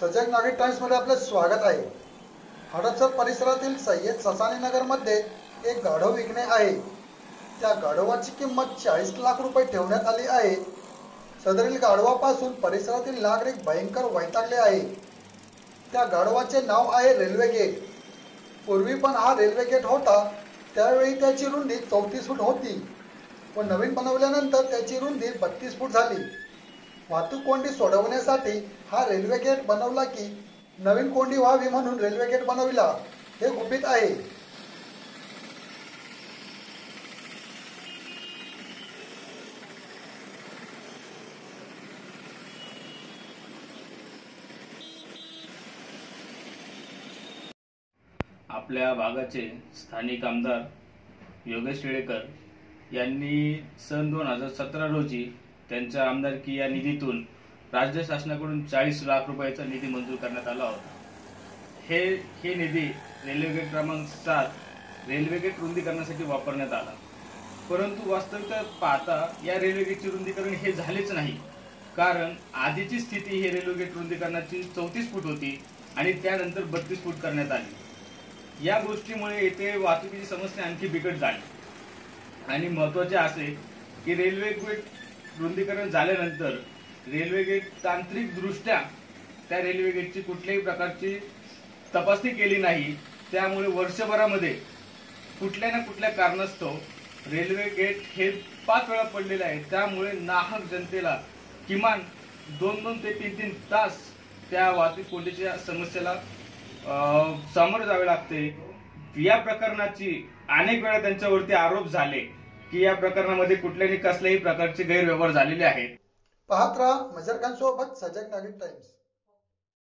सजग नागरिक टाइम्समध्ये आपले स्वागत आहे. हडपसर परिसरातील सय्यद ससानी नगरमध्ये एक गाढव विकणे आहे. त्या गाढवाची किंमत चाळीस लाख रुपये ठेवण्यात आली आहे. सदरील गाढवापासून परिसरातील नागरिक भयंकर वैतागले आहे. त्या गाढवाचे नाव आहे रेल्वे गेट. पूर्वी पण हा रेल्वे गेट होता. त्यावेळी त्याची रुंदी चौतीस फूट होती. व नवीन बनवल्यानंतर त्याची रुंदी बत्तीस फूट झाली. वाहतूक कोंडी सोडवण्यासाठी हा रेल्वे गेट बनवला की नवीन कोंडी व्हावी म्हणून रेल्वे गेट बनविला हे गुपित आहे. आपल्या भागाचे स्थानिक आमदार योगेश टिळेकर यांनी सन दोन हजार सतरा रोजी त्यांच्या आमदारकी या निधीतून राज्य शासनाकडून चाळीस लाख रुपयाचा निधी मंजूर करण्यात आला होता. हे हे निधी रेल्वे गेट क्रमांक सात रेल्वे गेट रुंदीकरणासाठी वापरण्यात आला. परंतु वास्तविकता पाहता या रेल्वे गेटचे रुंदीकरण हे झालेच नाही. कारण आधीची स्थिती ही रेल्वे गेट रुंदीकरणाची चौतीस फूट होती आणि त्यानंतर बत्तीस फूट करण्यात आली. या गोष्टीमुळे येथे वाहतुकीची समस्या आणखी बिकट झाली. आणि महत्त्वाचे असे की रेल्वे गेट रुंदीकरण झाल्यानंतर रेल्वे गेट तांत्रिक दृष्ट्या त्या रेल्वे गेटची कुठल्याही प्रकारची तपासणी केली नाही. त्यामुळे वर्षभरामध्ये कुठल्या ना कुठल्या कारणास्तव रेल्वे गेट हे पाच वेळा पडलेले आहे त्यामुळे नाहक जनतेला किमान दोन दोन ते तीन तीन तास त्या वाहतूक कोंडीच्या समस्येला सामोरे जावे लागते. या प्रकरणाची अनेक वेळा त्यांच्यावरती आरोप झाले. की या प्रकरणामध्ये कुठल्याही कसल्याही प्रकारचे गैरव्यवहार झालेले आहेत पाहत राहा मजरकांसोबत सोबत सजग नागरिक टाइम्स.